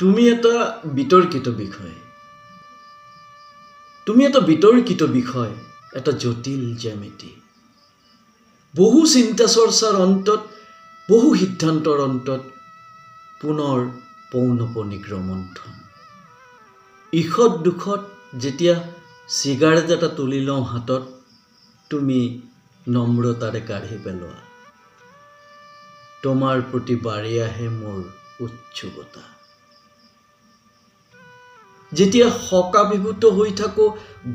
তুমি এটা বিতৰ্কিত বিষয়। তুমি এটা বিতৰ্কিত বিষয়, এটা জটিল জ্যামিতি। বহু চিন্তা চৰ্চাৰ অন্তত, বহু সিদ্ধান্তৰ অন্তত পুনৰ পৌনপনিক ৰমন্থন ইষত দুখত যেতিয়া চিগাৰেট এটা তুলি লওঁ হাতত, তুমি নম্ৰতাৰে কাঢ়ি পেলোৱা। তোমাৰ প্ৰতি বাঢ়ি আহে মোৰ উৎসুকতা। যেতিয়া শকাভিভূত হৈ থাকোঁ,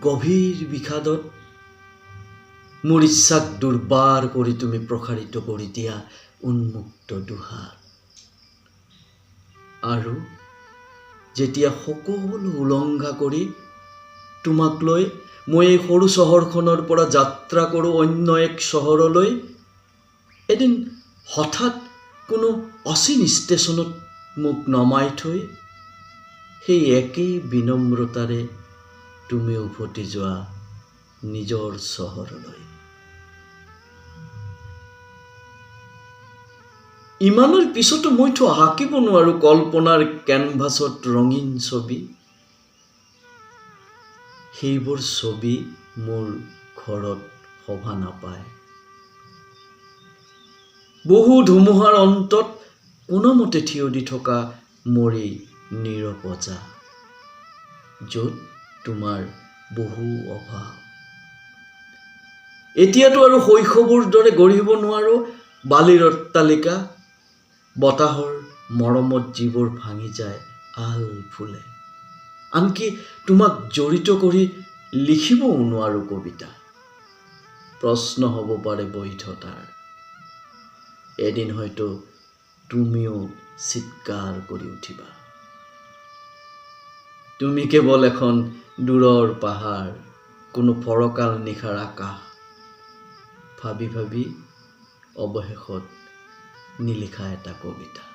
গভীৰ বিষাদত। মোৰ ইচ্ছাক দুৰ্বাৰ কৰি তুমি প্ৰসাৰিত কৰি দিয়া উন্মুক্ত দুহাত আৰু যেতিয়া সকলো উলংঘা কৰি তোমাক লৈ মই এই সৰু চহৰখনৰ পৰা যাত্ৰা কৰোঁ অন্য এক চহৰলৈ, এদিন হঠাৎ কোনো অচিন ষ্টেচনত মোক নমাই থৈ সেই একেই বিনম্ৰতাৰে তুমি উভতি যোৱা নিজৰ চহৰলৈ। ইমানৰ পিছতো মইতো আঁকিব নোৱাৰোঁ কল্পনাৰ কেনভাছত ৰঙীন ছবি। সেইবোৰ ছবি মোৰ ঘৰত শোভা নাপায়। বহু ধুমুহাৰ অন্তত কোনোমতে থিয় দি থকা মোৰ এই নীৰৱজা য'ত তোমাৰ বহু অভাৱ। এতিয়াতো আৰু শৈশৱৰ দৰে গঢ়িব নোৱাৰোঁ বালিৰ অট্টালিকা বতাহৰ মৰমত যিবোৰ ভাঙি যায় আল ফুলে। আনকি তোমাক জড়িত কৰি লিখিবও নোৱাৰোঁ কবিতা। প্ৰশ্ন হ'ব পাৰে বৈধতাৰ। এদিন হয়তো তুমিও চিৎকাৰ কৰি উঠিবা। তুমি কেৱল এখন দূৰৰ পাহাৰ কোনো ফৰকাল নিশাৰ আকাশ। ভাবি ভাবি অৱশেষত নিলিখা এটা কবিতা।